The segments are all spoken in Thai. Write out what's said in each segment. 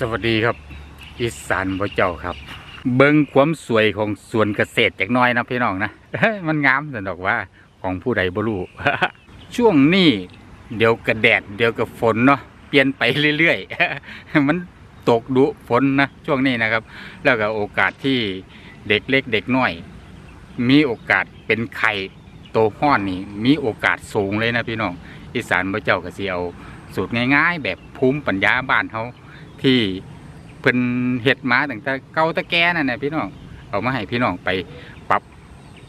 สวัสดีครับ อีสานบ่เจ้าครับ เบิ้งความสวยของสวนเกษตรจากน้อยนะพี่น้องนะมันงามสันดอกว่าของผู้ใดบ่รู้ช่วงนี้เดี๋ยวกระแดด เดี๋ยวกับฝนเนาะเปลี่ยนไปเรื่อยๆมันตกดุฝนนะช่วงนี้นะครับ แล้วก็โอกาสที่เด็กเล็กเด็กน้อย มีโอกาสเป็นไข่โตห้อนนี่ มีโอกาสสูงเลยนะพี่น้องอีสานบ่เจ้าก็สิเอาสูตรง่าย ๆ แบบภูมิปัญญาบ้านเขา ที่เพิ่นเฮ็ดมาตั้งแต่เก่าตะแก่นั่นน่ะพี่น้องเอามาให้พี่น้องไปปรับ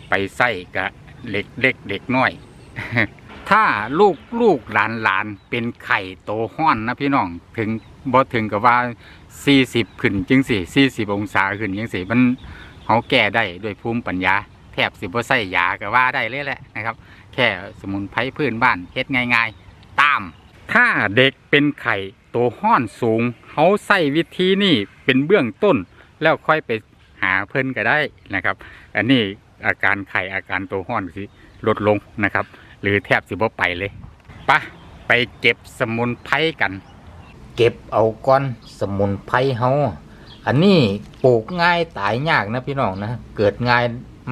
ไปใส่กะเล็กเล็กเด็กน้อย ถ้าลูกลูกหลานหลานเป็นไข่โตห้อนนะพี่น้องถึงบ่ถึงกับว่า40ขึ้นจังสี่40องศาขึ้นจังสี่มันเขาแก้ได้ด้วยภูมิปัญญา แทบสิบ่ใส่ยาก็ว่าได้เลยแหละนะครับ แค่สมุนไพรพื้นบ้านเฮ็ดง่าย ๆ ตาม ถ้าเด็กเป็นไข่ โตห้อนสูงเขาใส่วิธีนี่เป็นเบื้องต้น แล้วค่อยไปหาเพิ่นก็ได้นะครับ อันนี้อาการไข่อาการโตห้อนสิลดลงนะครับ หรือแทบสิบ่ไปเลยปะไปเก็บสมุนไพรกัน เก็บเอาก้อนสมุนไพรเฮาอันนี้ปลูกง่ายตายยากนะพี่น้องนะเกิดง่าย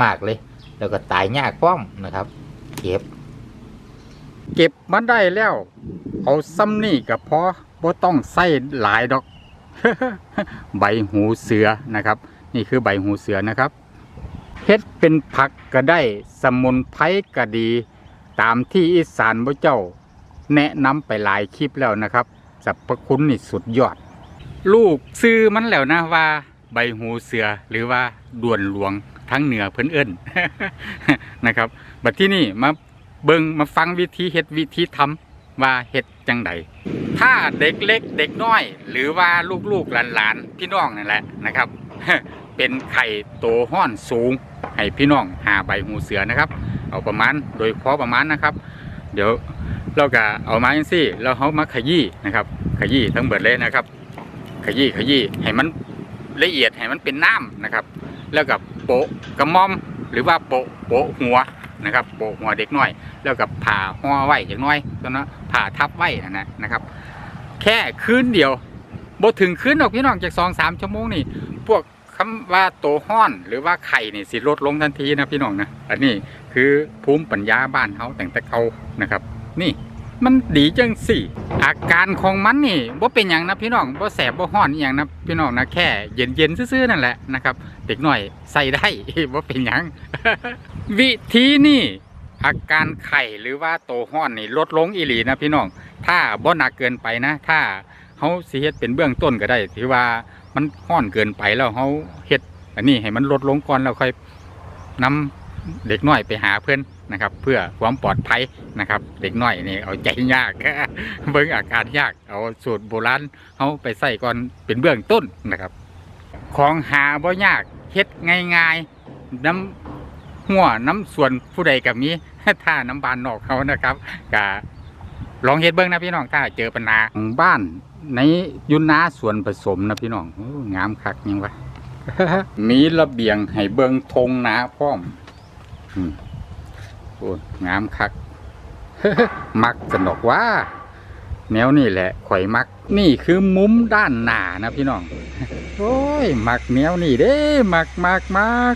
มากเลย แล้วก็ตายยากพร้อมนะครับ เก็บ เก็บมาได้แล้ว เอาซ้ำนี่ก็พอ บ่ต้องใส่หลายดอก ใบหูเสือนะครับ นี่คือใบหูเสือนะครับเฮ็ดเป็นผักก็ได้สมุนไพรก็ดี ตามที่อีสานบ่เจ้า แนะนำไปหลายคลิปแล้วนะครับสรรพคุณนี่สุดยอด ลูกซื้อมันแล้วนะว่า ใบหูเสือหรือว่าด่วนหลวงทั้งเหนือเพิ่นเอิ้นนะครับ บัดที่นี่มาเบิงมาฟังวิธีเฮ็ดวิธีทำ ว่าเฮ็ดจังใดถ้าเด็กเล็กเด็กน้อย หรือว่าลูกๆหลานๆพี่น้องนั่นแหละนะครับ เป็นไข่โตห้อนสูง ให้พี่น้องหาใบหูเสือนะครับ เอาประมาณโดยพอประมาณนะครับ เดี๋ยวเราก็เอามาอย่างซี่แล้วเขามาขยี้นะครับขยี้ทั้งเบิดเลยนะครับ ขยี้ขยี้ให้มันละเอียดให้มันเป็นน้ำนะครับ แล้วกับโปะกระม่อมหรือว่าโปะโปะหัว นะครับโบกหัวเด็กน้อย แล้วกับผ่าห่อไว้อย่างน้อยตอนนั้นผ่าทับไว้นะนะนะครับ แค่คืนเดียวบถึงคืนออกพี่น้องจากสองสามชั่วโมงนี่ พวกคำว่าโตห้อนหรือว่าไข่นี่สิลดลงทันทีนะพี่น้องนะอันนี้คือภูมิปัญญาบ้านเขาแต่งแต่เขานะครับ นี่ มันดีจังสิอาการของมันนี่ว่าเป็นอย่างนะพี่น้องว่าแสบว่าห้อนอย่างนะพี่น้องนะแค่เย็นเย็นซื่อๆนั่นแหละนะครับ เด็กหน่อยใส่ได้ว่าเป็นอย่างวิธีนี่อาการไข่หรือว่าโตห้อนนี่ลดลงอีหลีนะพี่น้อง ถ้าบ่หนักเกินไปนะ ถ้าเขาสิเฮ็ดเป็นเบื้องต้นก็ได้ถือว่ามันห้อนเกินไปแล้วเขาเฮ็ดอันนี้ให้มันลดลงก่อนแล้วค่อยนำเด็กน้อยไปหาเพื่อน นะครับ เพื่อความปลอดภัยนะครับ เด็กน้อยนี่เอาใจยากเบิ่งอาการยากเอาสูตรโบราณเขาไปใส่ก่อนเป็นเบื้องต้นนะครับ ของหาบ่ยากเฮ็ดง่ายๆน้ำหัวน้ำส่วนผู้ใดกับมีถ้าน้ำบานนอกเขานะครับกะลองเฮ็ดเบิ่งนะพี่น้องถ้าเจอปัญหาของบ้านในยุนนาส่วนผสมนะพี่น้องงามคักยังวะมีระเบียงให้เบิ่งทงนาพร้อม โอ้งามคัก มักสนอกว่า แนวนี่แหละข่อยมัก นี่คือมุมด้านหน้านะพี่น้อง โอ้ย มักแนวนี่เด้ มักมักมัก